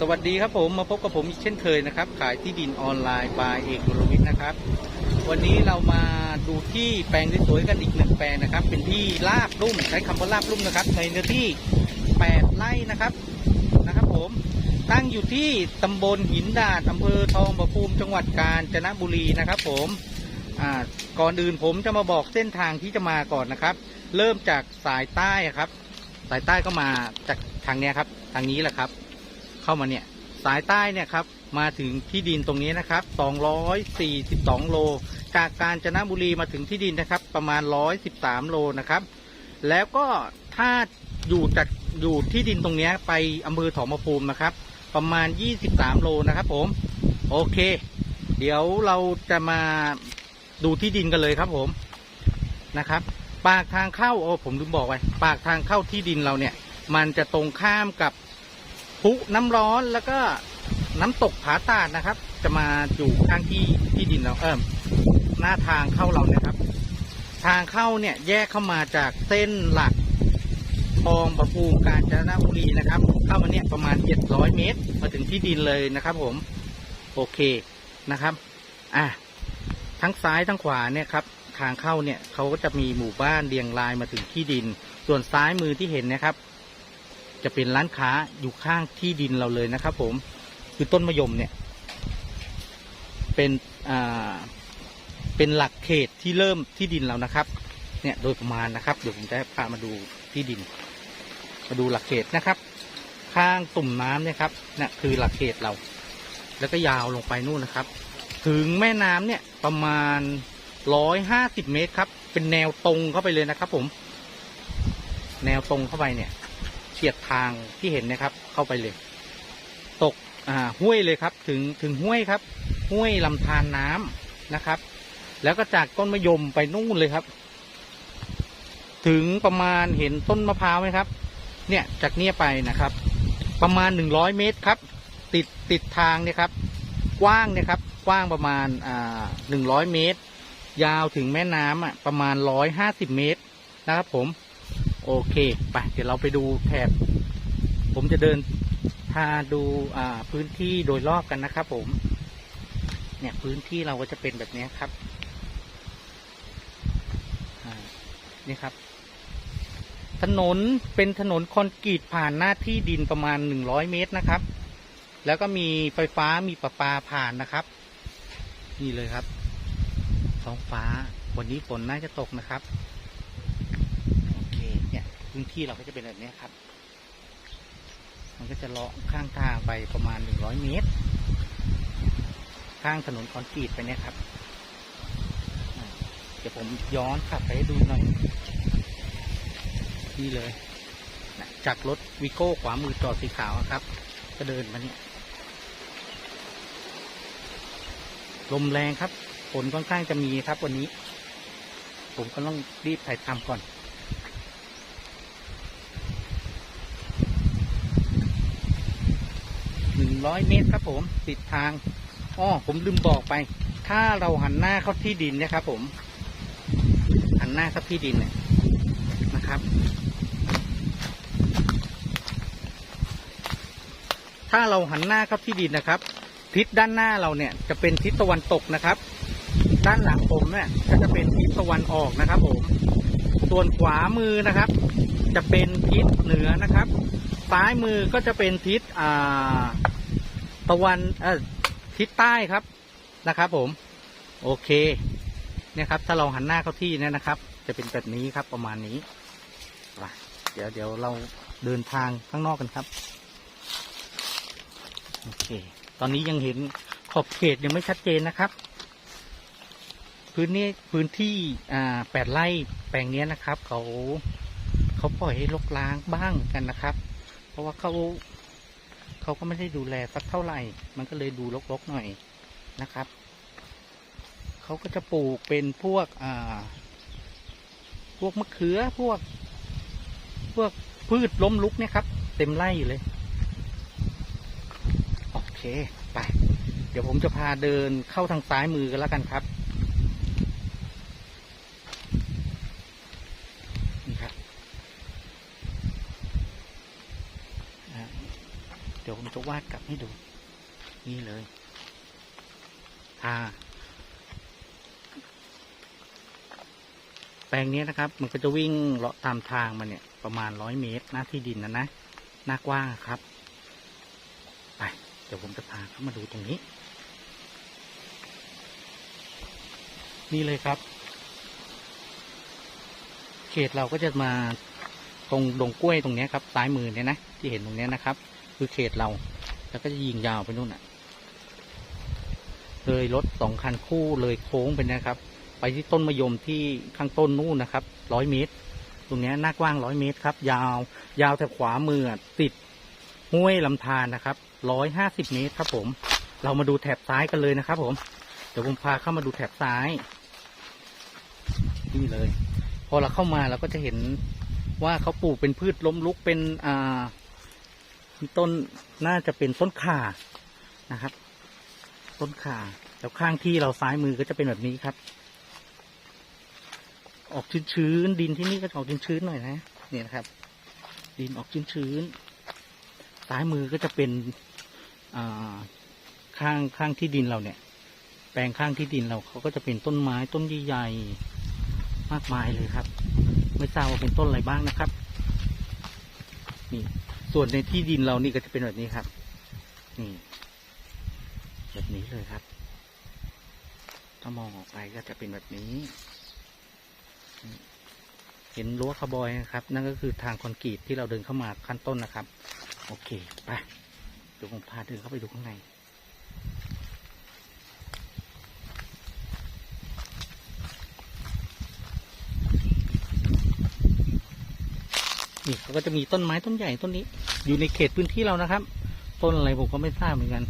สวัสดีครับผมมาพบกับผมอีกเช่นเคยนะครับ ขายที่ดินออนไลน์บายเอกกุวิทย์นะครับ วันนี้เรามาดูที่แปลงสวยๆกันอีกหนึ่งแปลงนะครับ เป็นที่ลาบลุ่มใช้คำว่าลาบลุ่มนะครับ ในเนื้อที่ 8 ไร่นะครับนะครับ ผมตั้งอยู่ที่ตำบลหินดาดอำเภอทองประภูมิจังหวัดกาญจนบุรีนะครับ ผมก่อนอื่นผมจะมาบอกเส้นทางที่จะมาก่อนนะครับ เริ่มจากสายใต้ครับ สายใต้ก็มาจากทางนี้ครับ ทางนี้แหละครับ เข้ามาเนี่ยสายใต้เนี่ยครับมาถึงที่ดินตรงนี้นะครับ 242 โล จากกาญจนบุรีมาถึงที่ดินนะครับ ประมาณ 113 โลนะครับ แล้วก็ถ้าอยู่จากอยู่ที่ดินตรงนี้ไปอำเภอถอมภูมินะครับ ประมาณ 23 โลนะครับผม โอเค เดี๋ยวเราจะมาดูที่ดินกันเลยครับผมนะครับ ปากทางเข้าโอ้ผมลืมบอกไปปากทางเข้าที่ดินเราเนี่ย มันจะตรงข้ามกับ พุน้ำร้อนแล้วก็น้ำตกผาตาดนะครับ จะมาอยู่ข้างที่ที่ดินเราเอ่อหน้าทางเข้าเราเนี่ยครับ ทางเข้าเนี่ยแยกเข้ามาจากเส้นหลักคลองประภูกาญจนบุรีนะครับ เข้ามาเนี่ยประมาณ700เมตร มาถึงที่ดินเลยนะครับ ผม โอเคนะครับ อะทั้งซ้ายทั้งขวาเนี่ยครับทางเข้าเนี่ยเขาก็จะมีหมู่บ้านเรียงรายมาถึงที่ดิน ส่วนซ้ายมือที่เห็นนะครับ จะเป็นร้านค้าอยู่ข้างที่ดินเราเลยนะครับ ผมคือต้นมะยมเนี่ย เป็นอ่าเป็นหลักเขตที่เริ่มที่ดินเรานะครับ เนี่ยโดยประมาณนะครับ เดี๋ยวผมจะพามาดูที่ดิน มาดูหลักเขตนะครับ ข้างตุ่มน้ำเนี่ยครับเนี่ยคือหลักเขตเรา แล้วก็ยาวลงไปนู่นนะครับ ถึงแม่น้ำเนี่ยประมาณร้อยห้าสิบเมตรครับ เป็นแนวตรงเข้าไปเลยนะครับ ผม แนวตรงเข้าไปเนี่ย เฉียดทางที่เห็นนะครับ เข้าไปเลย ตกอ่าห้วยเลยครับ ถึงถึงห้วยครับ ห้วยลำธารน้ำนะครับ แล้วก็จากต้นมะยมไปนู่นเลยครับ ถึงประมาณเห็นต้นมะพร้าวไหมครับ เนี่ยจากเนี้ยไปนะครับ ประมาณหนึ่งร้อยเมตรครับ ติดติดทางเนี่ยครับ กว้างเนี่ยครับ กว้างประมาณอ่าหนึ่งร้อยเมตร ยาวถึงแม่น้ำอะประมาณร้อยห้าสิบเมตรนะครับผม โอเค ไปเดี๋ยวเราไปดูแถบ ผมจะเดินพาดูอ่าพื้นที่โดยรอบกันนะครับผม เนี่ยพื้นที่เราก็จะเป็นแบบนี้ครับนี่ครับ ถนนเป็นถนนคอนกรีตผ่านหน้าที่ดินประมาณหนึ่งร้อยเมตรนะครับ แล้วก็มีไฟฟ้ามีประปาผ่านนะครับ นี่เลยครับท้องฟ้าวันนี้ฝนน่าจะตกนะครับ พื้นที่เราก็จะเป็นแบบนี้ครับ มันก็จะเลาะข้างทางไปประมาณหนึ่งร้อยเมตร ข้างถนนคอนกรีตไปเนี่ยครับ เดี๋ยวผมย้อนกลับไปให้ดูหน่อย นี่เลย จากรถวิโก้ขวามือจอดสีขาวครับ ก็เดินมาเนี่ย ลมแรงครับ ฝนค่อนข้างจะมีครับวันนี้ ผมก็ต้องรีบถ่ายทำก่อน ร้อยเมตรครับผมติดทางอ้อผมลืมบอกไป ถ้าเราหันหน้าเข้าที่ดินนะครับผม หันหน้าเข้าที่ดินเนี่ยนะครับ ถ้าเราหันหน้าเข้าที่ดินนะครับ ทิศด้านหน้าเราเนี่ยจะเป็นทิศตะวันตกนะครับ ด้านหลังผมเนี่ยก็จะเป็นทิศตะวันออกนะครับ ผม ส่วนขวามือนะครับ จะเป็นทิศเหนือนะครับ ซ้ายมือก็จะเป็นทิศอ่า ตะวันเออทิศใต้ครับนะครับ ผม โอเค เนี่ยครับ ถ้าเราหันหน้าเข้าที่เนี่ยนะครับ จะเป็นแบบนี้ครับประมาณนี้ไปเดี๋ยวเดี๋ยวเราเดินทางข้างนอกกันครับ โอเค ตอนนี้ยังเห็นขอบเขตยังไม่ชัดเจนนะครับ พื้นนี้พื้นที่อ่าแปดไร่แปลงเนี้ยนะครับ เขาเขาปล่อยให้รกล้างบ้างกันนะครับ เพราะว่าเขา เขาก็ไม่ได้ดูแลสักเท่าไหร่ มันก็เลยดูรกๆหน่อยนะครับ เขาก็จะปลูกเป็นพวกอ่าพวกมะเขือพวก พวกพืชล้มลุกเนี่ยครับ เต็มไร่อยู่เลย โอเค ไป เดี๋ยวผมจะพาเดินเข้าทางซ้ายมือกันแล้วกันครับ วาดกลับให้ดู นี่เลยทาแปลงนี้นะครับ มันก็จะวิ่งเลาะตามทางมาเนี่ย ประมาณร้อยเมตร หน้าที่ดินนะนะ หน้ากว้างครับ ไป เดี๋ยวผมจะพาเข้ามาดูตรงนี้ นี่เลยครับ เขตเราก็จะมาตรงดงกล้วยตรงนี้ครับ ซ้ายมือเนี่ยนะ ที่เห็นตรงนี้นะครับ คือเขตเรา แล้วก็จะยิงยาวไปนู่นอะ เลยรถสองคันคู่เลยโค้งไปนะครับ ไปที่ต้นมะยมที่ข้างต้นนู่นนะครับร้อยเมตร ตรงนี้หน้ากว้างร้อยเมตรครับ ยาว ยาวแต่ขวามือติดห้วยลำธารนะครับร้อยห้าสิบเมตรครับผม เรามาดูแถบซ้ายกันเลยนะครับผมเดี๋ยวผมพาเข้ามาดูแถบซ้ายนี่เลย พอเราเข้ามาเราก็จะเห็นว่าเขาปลูกเป็นพืชล้มลุกเป็นอ่า ต้นน่าจะเป็นต้นข่านะครับ ต้นข่าแล้วข้างที่เราซ้ายมือก็จะเป็นแบบนี้ครับ ออกชื้นๆดินที่นี่ก็จะออกชื้นๆหน่อยนะเนี่ยนะครับ ดินออกชื้นๆซ้ายมือก็จะเป็นข้างข้างที่ดินเราเนี่ย แปลงข้างที่ดินเราเขาก็จะเป็นต้นไม้ต้นใหญ่ๆมากมายเลยครับ ไม่ทราบว่าเป็นต้นอะไรบ้างนะครับ นี่ ส่วนในที่ดินเรานี่ก็จะเป็นแบบนี้ครับ นี่ แบบนี้เลยครับ ถ้ามองออกไปก็จะเป็นแบบนี้ เห็นรั้วขบอยนะครับ นั่นก็คือทางคอนกรีตที่เราเดินเข้ามาขั้นต้นนะครับ โอเค ไปเดี๋ยวผมพาเดินเข้าไปดูข้างใน นี่เขาก็จะมีต้นไม้ต้นใหญ่ต้นนี้ อยู่ในเขตพื้นที่เรานะครับ ต้นอะไรผมก็ไม่ทราบเหมือนกัน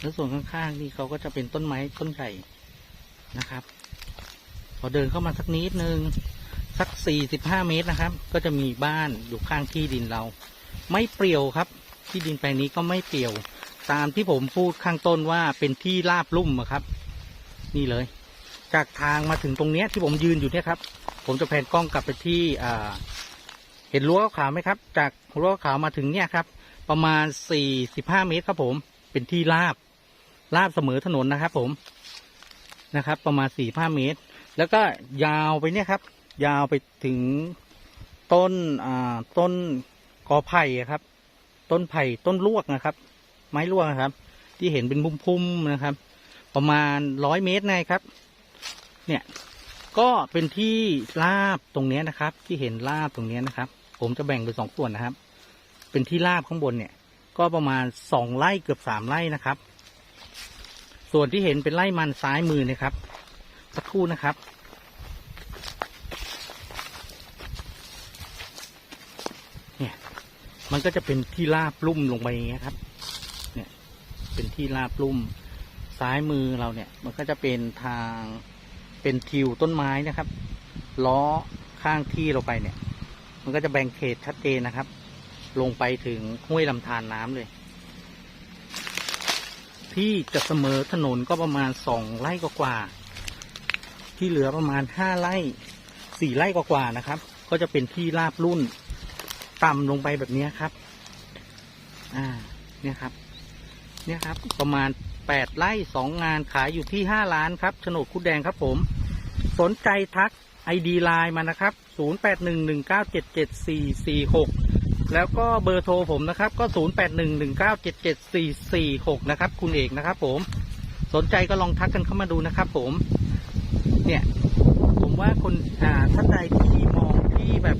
แล้วส่วนข้างๆนี่เขาก็จะเป็นต้นไม้ต้นใหญ่นะครับพอเดินเข้ามาสักนิดนึงสักสี่สิบห้าเมตรนะครับ ก็จะมีบ้านอยู่ข้างที่ดินเรา ไม่เปรี่ยวครับ ที่ดินแปลงนี้ก็ไม่เปรี่ยว ตามที่ผมพูดข้างต้นว่าเป็นที่ราบลุ่มอะครับ นี่เลย จากทางมาถึงตรงเนี้ยที่ผมยืนอยู่เนี่ยครับ ผมจะแผนกล้องกลับไปที่อ่า เห็นรั้วขาวไหมครับ จากรั้วขาวมาถึงเนี่ยครับ ประมาณสี่สิบห้าเมตรครับผม เป็นที่ราบราบเสมอถนนนะครับผมนะครับ ประมาณสี่ห้าเมตร แล้วก็ยาวไปเนี่ยครับ ยาวไปถึงต้นอ่าต้นกอไผ่ครับ ต้นไผ่ต้นลวกนะครับ ไม้ลวกนะครับ ที่เห็นเป็นพุ่มๆนะครับ ประมาณร้อยเมตรนะครับ เนี่ยก็เป็นที่ราบตรงเนี้ยนะครับ ที่เห็นราบตรงเนี้ยนะครับ ผมจะแบ่งเป็นสองส่วนนะครับ เป็นที่ราบข้างบนเนี่ย ก็ประมาณสองไร่เกือบสามไร่นะครับ ส่วนที่เห็นเป็นไร่มันซ้ายมือนะครับ สักครู่นะครับ เนี่ย มันก็จะเป็นที่ราบลุ่มลงไปอย่างเงี้ยครับ เนี่ย เป็นที่ราบลุ่มซ้ายมือเราเนี่ย มันก็จะเป็นทางเป็นทิวต้นไม้นะครับ ล้อข้างที่เราไปเนี่ย มันก็จะแบ่งเขตชัดเจนนะครับ ลงไปถึงห้วยลำธารน้ำเลย ที่จะเสมอถนนก็ประมาณสองไร่กว่าๆที่เหลือประมาณห้าไร่สี่ไร่กว่าๆนะครับ ก็จะเป็นที่ราบรุ่นต่ำลงไปแบบนี้ครับ อ่า เนี่ยครับ เนี่ยครับ ประมาณแปดไร่สองงานขายอยู่ที่ห้าล้านครับโฉนดคุดแดงครับผม สนใจทักไอดีไลน์มานะครับ ศูนย์แปดหนึ่งหนึ่งเก้าเจ็ดเจ็ดสี่สี่หกแล้วก็เบอร์โทรผมนะครับ ก็ศูนย์แปดหนึ่งหนึ่งเก้าเจ็ดเจ็ดสี่สี่หกนะครับ คุณเอกนะครับผม สนใจก็ลองทักกันเข้ามาดูนะครับผม เนี่ย ผมว่าคนอ่าท่านใดที่มองที่แบบ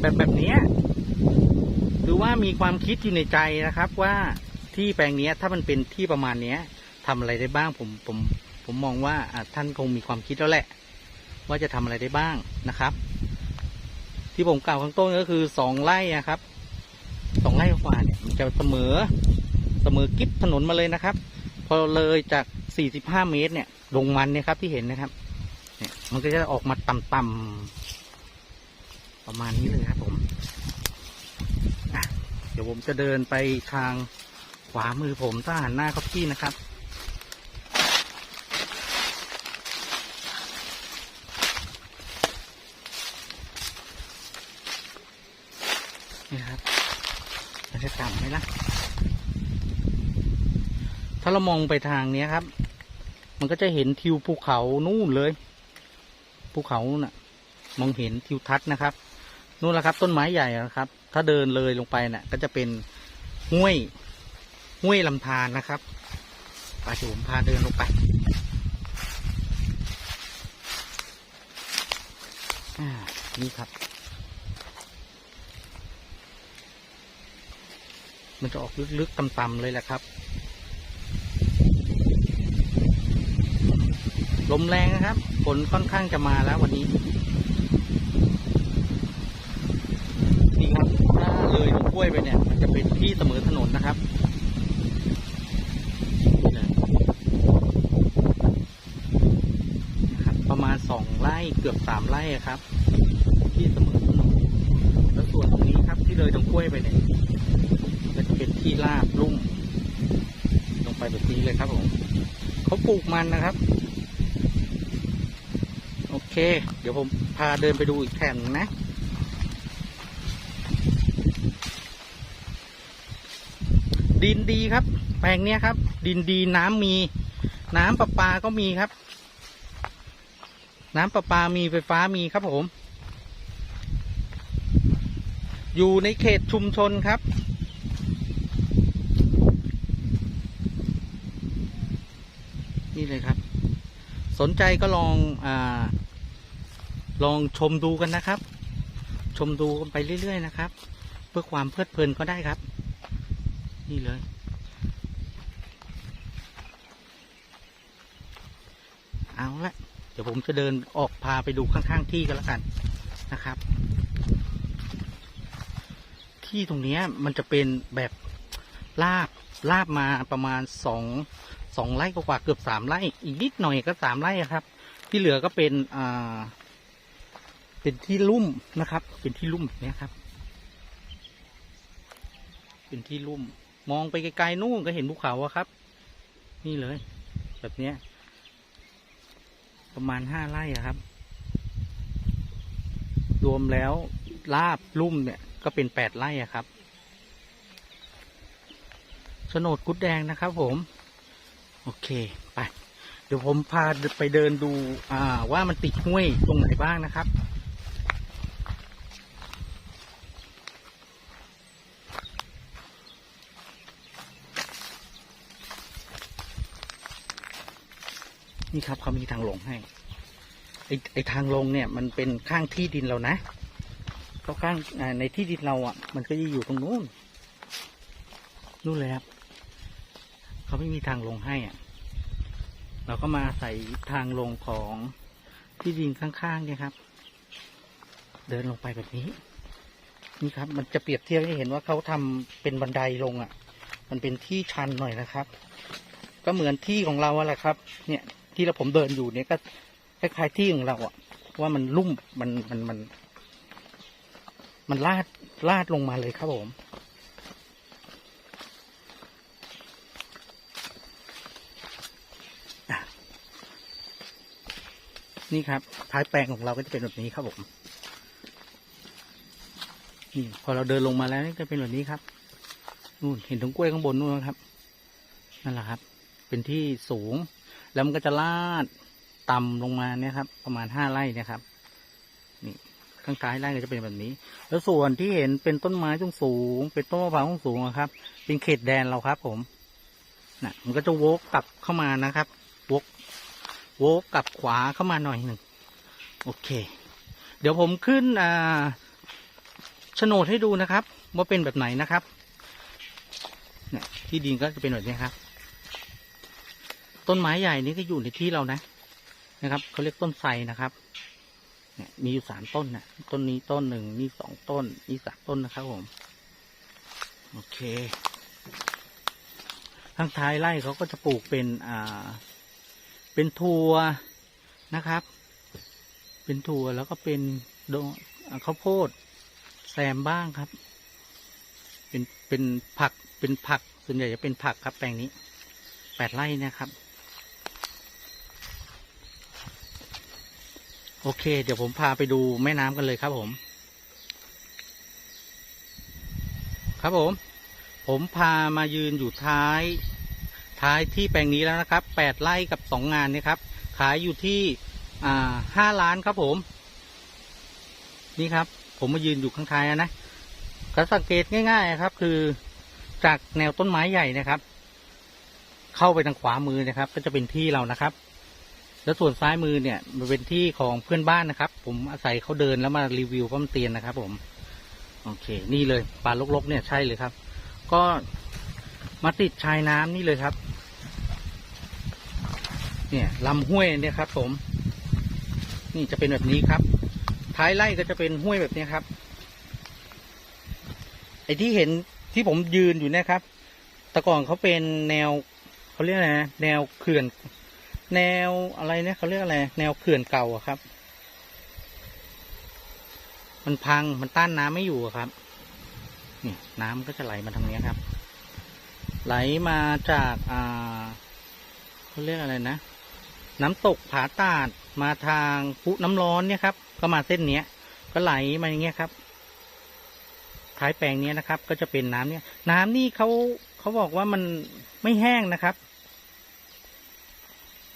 แบบแบบนี้หรือว่ามีความคิดอยู่ในใจนะครับว่าที่แปลงนี้ถ้ามันเป็นที่ประมาณเนี้ยทำอะไรได้บ้างผมผมผมมองว่าท่านคงมีความคิดแล้วแหละ ว่าจะทำอะไรได้บ้างนะครับ ที่ผมกล่าวข้างต้นก็คือสองไร่อะครับสองไร่กว่าเนี่ยมันจะเสมอเสมอกิฟถนนมาเลยนะครับ พอเลยจากสี่สิบห้าเมตรเนี่ยลงมันเนี่ยครับที่เห็นนะครับเนี่ยมันก็จะออกมาต่ำๆประมาณนี้เลยครับผมเดี๋ยวผมจะเดินไปทางขวามือผมถ้าหันหน้าเข้าที่นะครับ มันจะต่ำ ไหมล่ะ ถ้าเรามองไปทางเนี้ยครับ มันก็จะเห็นทิวภูเขานู่นเลย ภูเขาน่ะ มองเห็นทิวทัศน์นะครับ นู่นแหละครับ ต้นไม้ใหญ่นะครับ ถ้าเดินเลยลงไปน่ะ ก็จะเป็นห้วยห้วยลำธารนะครับปเดี๋ยวผมพาเดินลงไปนี่ครับ มันจะออกลึกๆต่ำๆเลยแหละครับ ลมแรงนะครับ ฝนค่อนข้างจะมาแล้ววันนี้ นี่ครับ ถ้าเลยตรงกล้วยไปเนี่ย มันจะเป็นที่เสมอถนนนะครับประมาณสองไร่เกือบสามไร่ครับ ที่เสมอถนนแล้วส่วนตรงนี้ครับที่เลยตรงกล้วยไปเนี่ย ที่ราบลุ่มลงไปแบบนี้เลยครับผมเขาปลูกมันนะครับ โอเค เดี๋ยวผมพาเดินไปดูอีกแผ่นงนะดินดีครับ แปลงเนี้ยครับ ดินดีน้ำมี น้ำประปาก็มีครับ น้ำประปามีไฟฟ้ามีครับผม อยู่ในเขตชุมชนครับ นี่เลยครับ สนใจก็ลองอาลองชมดูกันนะครับ ชมดูกันไปเรื่อย ๆ นะครับ เพื่อความเพลิดเพลินก็ได้ครับ นี่เลย เอาละเดี๋ยวผมจะเดินออกพาไปดูข้างๆที่กันแล้วกันนะครับ ที่ตรงนี้มันจะเป็นแบบลาบลาบมาประมาณสอง สองไร่กว่าเกือบสามไร่ อีกนิดหน่อยก็สามไร่ครับ ที่เหลือก็เป็นอ่าเป็นที่ลุ่มนะครับ เป็นที่ลุ่มเนี้ยครับ เป็นที่ลุ่ม มองไปไกลๆนู่นก็เห็นภูเขาอะครับ นี่เลย แบบเนี้ย ประมาณห้าไร่ครับ รวมแล้วลาบลุ่มเนี่ย ก็เป็นแปดไร่ครับโฉนดกุดแดงนะครับผม โอเค ไป เดี๋ยวผมพาไปเดินดู อ่า ว่ามันติดห้วยตรงไหนบ้างนะครับนี่ครับเขามีทางลงให้ไอไอทางลงเนี่ยมันเป็นข้างที่ดินเรานะก็ข้างในที่ดินเราอะ มันก็จะอยู่ตรงนู้นนู่นเลยครับ เขาไม่มีทางลงให้อะ เราก็มาใส่ทางลงของที่ดินข้างๆเนี่ยครับ เดินลงไปแบบนี้ นี่ครับ มันจะเปรียบเทียบให้เห็นว่าเขาทำเป็นบันไดลงอะ มันเป็นที่ชันหน่อยนะครับ ก็เหมือนที่ของเราอะแหละครับ เนี่ย ที่เราผมเดินอยู่เนี่ยก็คล้ายๆที่ของเราอะ ว่ามันลุ่มมันมันมัน มันลาดลาดลงมาเลยครับผม นี่ครับ ท้ายแปลงของเราก็จะเป็นแบบนี้ครับผมนี่พอเราเดินลงมาแล้วนี่จะเป็นแบบนี้ครับนู่นเห็นถุงกล้วยข้างบนนู่นครับ นั่นแหละครับ เป็นที่สูง แล้วมันก็จะลาดต่ำลงมาเนี่ยครับ ประมาณห้าไร่เนี่ยครับ นี่ข้างท้ายไร่ก็จะเป็นแบบนี้ แล้วส่วนที่เห็นเป็นต้นไม้สูงสูง เป็นต้นมะพร้าวสูงครับ เป็นเขตแดนเราครับ ผมน่ะมันก็จะวกกลับเข้ามานะครับวก โวกลับขวาเข้ามาหน่อยหนึ่งโอเค เดี๋ยวผมขึ้นอ่าโฉนดให้ดูนะครับ ว่าเป็นแบบไหนนะครับเนี่ยที่ดินก็จะเป็นแบบนี้ครับ ต้นไม้ใหญ่นี่ก็อยู่ในที่เรานะนะครับเขาเรียกต้นไทรนะครับเนี่ยมีอยู่สามต้นนะต้นนี้ต้นหนึ่งนี่สองต้นนี่สามต้นนะครับผมโอเค ข้างท้ายไร่เขาก็จะปลูกเป็นอ่า เป็นถั่วนะครับ เป็นถั่วแล้วก็เป็นดอ่าข้าวโพดแซมบ้างครับ เป็นเป็นผักเป็นผักส่วนใหญ่จะเป็นผักครับแปลงนี้แปดไร่นะครับ โอเค เดี๋ยวผมพาไปดูแม่น้ำกันเลยครับผม ครับผม ผมพามายืนอยู่ท้าย ท้ายที่แปลงนี้แล้วนะครับแปดไร่กับสองงานเนี่ยครับ ขายอยู่ที่ห้าล้านครับผม นี่ครับ ผมมายืนอยู่ข้างท้ายนะก็สังเกตง่าย ๆ ครับ คือจากแนวต้นไม้ใหญ่นะครับ เข้าไปทางขวามือนะครับ ก็จะเป็นที่เรานะครับ แล้วส่วนซ้ายมือเนี่ย มันเป็นที่ของเพื่อนบ้านนะครับ ผมอาศัยเขาเดินแล้วมารีวิวป้อมเตียนนะครับ ผม โอเค นี่เลยป่าลกๆเนี่ยใช่เลยครับ ก็มาติดชายน้ำนี่เลยครับ เนี่ยลำห้วยเนี่ยครับ ผม นี่จะเป็นแบบนี้ครับ ท้ายไร่ก็จะเป็นห้วยแบบนี้ครับ ไอ้ที่เห็นที่ผมยืนอยู่นะครับแต่ก่อนเขาเป็นแนวเขาเรียกอะไรนะแนวเขื่อน แนวอะไรเนี่ยเขาเรียกอะไร แนวเขื่อนเก่าอะครับ มันพังมันต้านน้ำไม่อยู่ครับ นี่น้ำก็จะไหลมาทางนี้ครับ ไหลมาจากอ่าเขาเรียกอะไรนะ น้ำตกผาตาดมาทางพุน้ำร้อนเนี่ยครับ ก็มาเส้นเนี้ย ก็ไหลมาอย่างเงี้ยครับ ท้ายแปลงเนี้ยนะครับ ก็จะเป็นน้ำเนี่ย น้ำนี่เขาเขาบอกว่ามันไม่แห้งนะครับ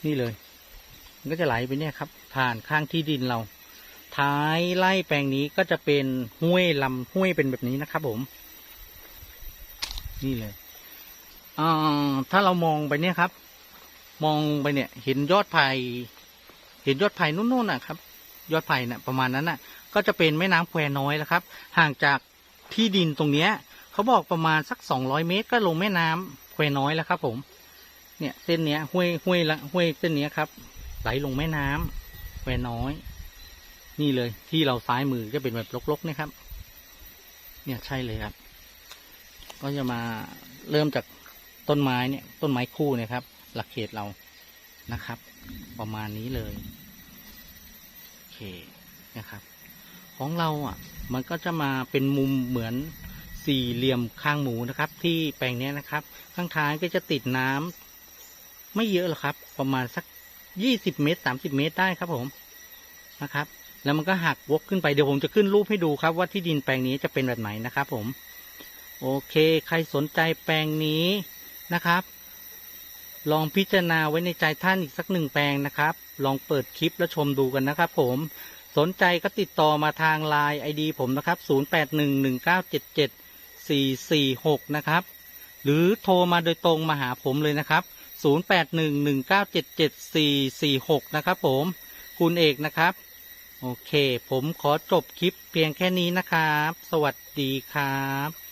นี่เลย มันก็จะไหลไปเนี่ยครับ ผ่านข้างที่ดินเรา ท้ายไร่แปลงนี้ก็จะเป็นห้วยลำห้วยเป็นแบบนี้นะครับ ผม นี่เลยอ่าถ้าเรามองไปเนี่ยครับ มองไปเนี่ยเห็นยอดไผ่เห็นยอดไผ่นู่นๆนะครับ ยอดไผ่น่ะประมาณนั้นน่ะ ก็จะเป็นแม่น้ำแควน้อยแล้วครับ ห่างจากที่ดินตรงเนี้ยเขาบอกประมาณสักสองร้อยเมตร ก็ลงแม่น้ำแควน้อยแล้วครับ ผม เนี่ยเส้นเนี้ยห้วยห้วยละห้วยเส้นเนี้ยครับไหลลงแม่น้ำแควน้อย นี่เลยที่เราซ้ายมือจะเป็นแบบลกๆนี่ยครับ เนี่ยใช่เลยครับ ก็จะมาเริ่มจากต้นไม้เนี่ย ต้นไม้คู่เนะครับ หลักเขตเรานะครับ ประมาณนี้เลยโอเคนะครับ ของเราอะ มันก็จะมาเป็นมุมเหมือนสี่เหลี่ยมข้างหมูนะครับ ที่แปลงนี้นะครับ ข้างท้ายก็จะติดน้ำไม่เยอะหรอกครับ ประมาณสักยี่สิบเมตรสามสิบเมตรได้ครับผมนะครับ แล้วมันก็หักวกขึ้นไปเดี๋ยวผมจะขึ้นรูปให้ดูครับ ว่าที่ดินแปลงนี้จะเป็นแบบไหนนะครับ ผม โอเค ใครสนใจแปลงนี้นะครับ ลองพิจารณาไว้ในใจท่านอีกสักหนึ่งแปลงนะครับ ลองเปิดคลิปแล้วชมดูกันนะครับผมสนใจก็ติดต่อมาทางไลน์ไอดีผมนะครับ 0811977446 นะครับ หรือโทรมาโดยตรงมาหาผมเลยนะครับ 0811977446 นะครับผม คุณเอกนะครับ โอเค ผมขอจบคลิปเพียงแค่นี้นะครับ สวัสดีครับ